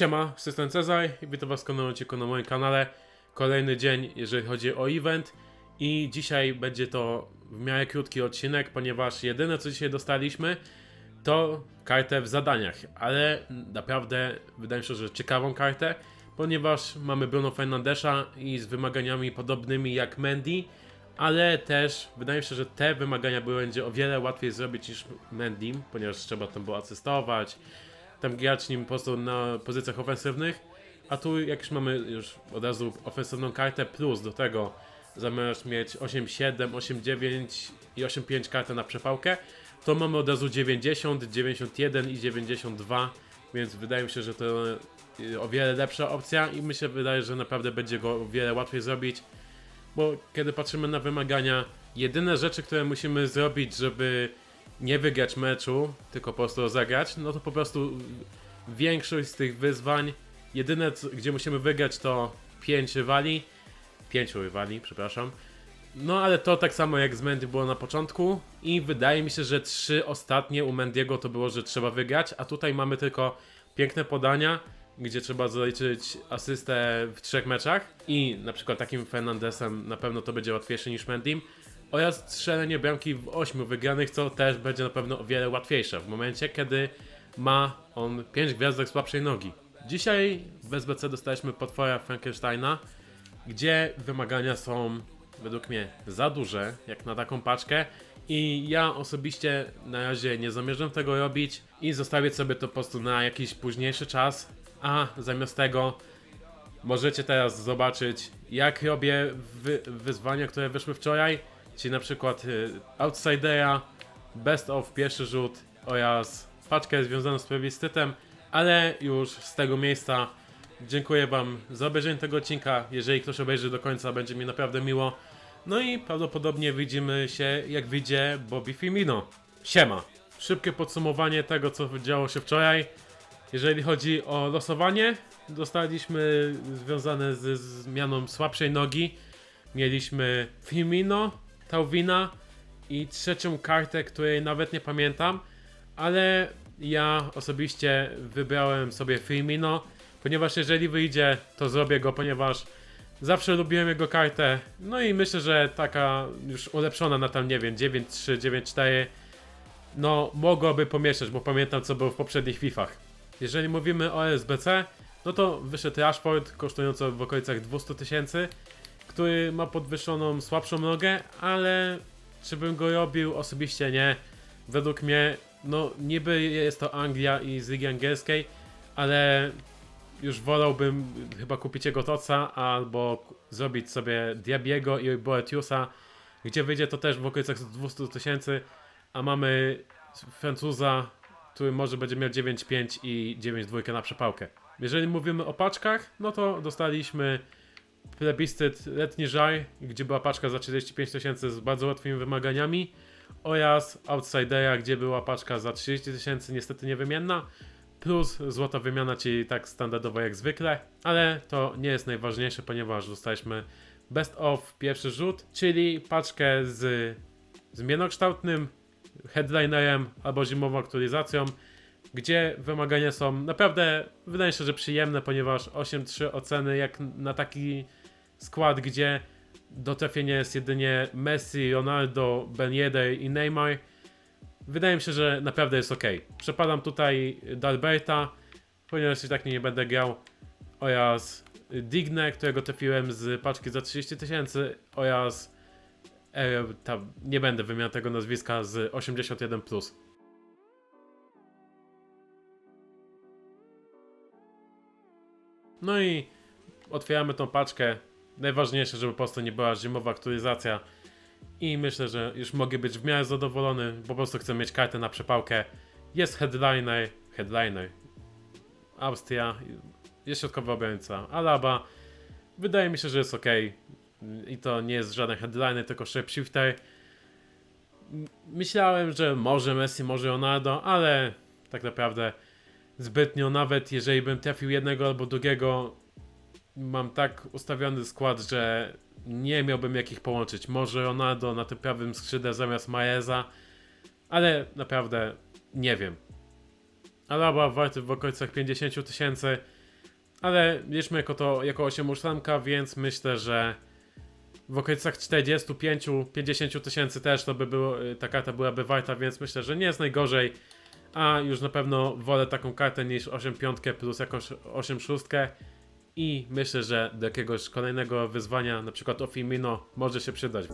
Siema, system Cezar i witam was w na moim kanale. Kolejny dzień, jeżeli chodzi o event. I dzisiaj będzie to w miarę krótki odcinek, ponieważ jedyne co dzisiaj dostaliśmy to kartę w zadaniach, ale naprawdę wydaje mi się, że ciekawą kartę, ponieważ mamy Bruno Fernandesza i z wymaganiami podobnymi jak Mendy, ale też wydaje mi się, że te wymagania będzie o wiele łatwiej zrobić niż Mendy, ponieważ trzeba tam było asystować, tam grać nim po prostu na pozycjach ofensywnych, a tu jak już mamy już od razu ofensywną kartę plus do tego zamiast mieć 8-7, 8-9 i 8-5 kartę na przepałkę, to mamy od razu 90, 91 i 92, więc wydaje mi się, że to y, o wiele lepsza opcja i mi się wydaje, że naprawdę będzie go o wiele łatwiej zrobić, bo kiedy patrzymy na wymagania, jedyne rzeczy, które musimy zrobić, żeby nie wygrać meczu, tylko po prostu zagrać, no to po prostu większość z tych wyzwań, jedyne gdzie musimy wygrać to 5 rywali, 5 rywali, przepraszam. No ale to tak samo jak z Mendy było na początku i wydaje mi się, że trzy ostatnie u Mendiego to było, że trzeba wygrać, a tutaj mamy tylko piękne podania, gdzie trzeba zaliczyć asystę w trzech meczach i na przykład takim Fernandesem na pewno to będzie łatwiejsze niż Mendim oraz strzelenie bramki w ośmiu wygranych, co też będzie na pewno o wiele łatwiejsze w momencie, kiedy ma on 5 gwiazdek słabszej nogi. Dzisiaj w SBC dostaliśmy potwora Frankensteina, gdzie wymagania są według mnie za duże, jak na taką paczkę. I ja osobiście na razie nie zamierzam tego robić i zostawię sobie to po prostu na jakiś późniejszy czas. A zamiast tego możecie teraz zobaczyć, jak robię wy wyzwania, które wyszły wczoraj. Czyli na przykład y, Outsidera, Best of pierwszy rzut oraz paczkę związaną z plebiscytem. Ale już z tego miejsca dziękuję Wam za obejrzenie tego odcinka. Jeżeli ktoś obejrzy do końca, będzie mi naprawdę miło. No i prawdopodobnie widzimy się, jak wyjdzie Bobby Firmino. Siema! Szybkie podsumowanie tego, co działo się wczoraj. Jeżeli chodzi o losowanie, dostaliśmy związane ze zmianą słabszej nogi. Mieliśmy Firmino, Tauvina i trzecią kartę, której nawet nie pamiętam, ale ja osobiście wybrałem sobie Firmino, ponieważ jeżeli wyjdzie, to zrobię go, ponieważ zawsze lubiłem jego kartę. No i myślę, że taka już ulepszona na tam, nie wiem, 9-3, 9-4, no mogłoby pomieszać, bo pamiętam co było w poprzednich Fifach. Jeżeli mówimy o SBC, no to wyszedł Rashford, kosztujący w okolicach 200 tysięcy, który ma podwyższoną, słabszą nogę, ale czy bym go robił? Osobiście nie. Według mnie, no niby jest to Anglia i z ligi angielskiej, ale już wolałbym chyba kupić jego Toca albo zrobić sobie Diabiego i Boetiusa, gdzie wyjdzie to też w okolicach 200 tysięcy, a mamy Francuza, który może będzie miał 9,5 i 9,2 na przepałkę. Jeżeli mówimy o paczkach, no to dostaliśmy plebiscyt letni żar, gdzie była paczka za 35 tysięcy z bardzo łatwymi wymaganiami oraz Outsidera, gdzie była paczka za 30 tysięcy, niestety niewymienna, plus złota wymiana, czyli tak standardowo jak zwykle, ale to nie jest najważniejsze, ponieważ dostaliśmy best of pierwszy rzut, czyli paczkę z zmienokształtnym headlinerem albo zimową aktualizacją, gdzie wymagania są naprawdę, wydaje się, że przyjemne, ponieważ 8-3 oceny jak na taki skład, gdzie do trafienia jest jedynie Messi, Ronaldo, Ben Yedder i Neymar. Wydaje mi się, że naprawdę jest ok. Przepadam tutaj Dalberta, ponieważ i tak nie będę grał, oraz Digne, którego trafiłem z paczki za 30 tysięcy, oraz e, ta, nie będę wymieniał tego nazwiska z 81+. Plus. No i otwieramy tą paczkę. Najważniejsze, żeby po prostu nie była zimowa aktualizacja. I myślę, że już mogę być w miarę zadowolony. Po prostu chcę mieć kartę na przepałkę. Jest headliner, headliner. Austria, jest środkowy obrońca. Alaba. Wydaje mi się, że jest ok. I to nie jest żaden headliner, tylko shapeshifter. Myślałem, że może Messi, może Ronaldo, ale tak naprawdę zbytnio, nawet jeżeli bym trafił jednego albo drugiego, mam tak ustawiony skład, że nie miałbym jakich połączyć. Może Ronaldo na tym prawym skrzydle zamiast Maeza, ale naprawdę nie wiem. Alaba warty w okolicach 50 tysięcy. ale liczmy jako to jako 8 więc myślę, że w okolicach 45-50 tysięcy też to by było, y, ta karta byłaby warta, więc myślę, że nie jest najgorzej. A już na pewno wolę taką kartę niż 8 piątkę plus jakąś 8 szóstkę. I myślę, że do jakiegoś kolejnego wyzwania, na przykład Ofimino, może się przydać.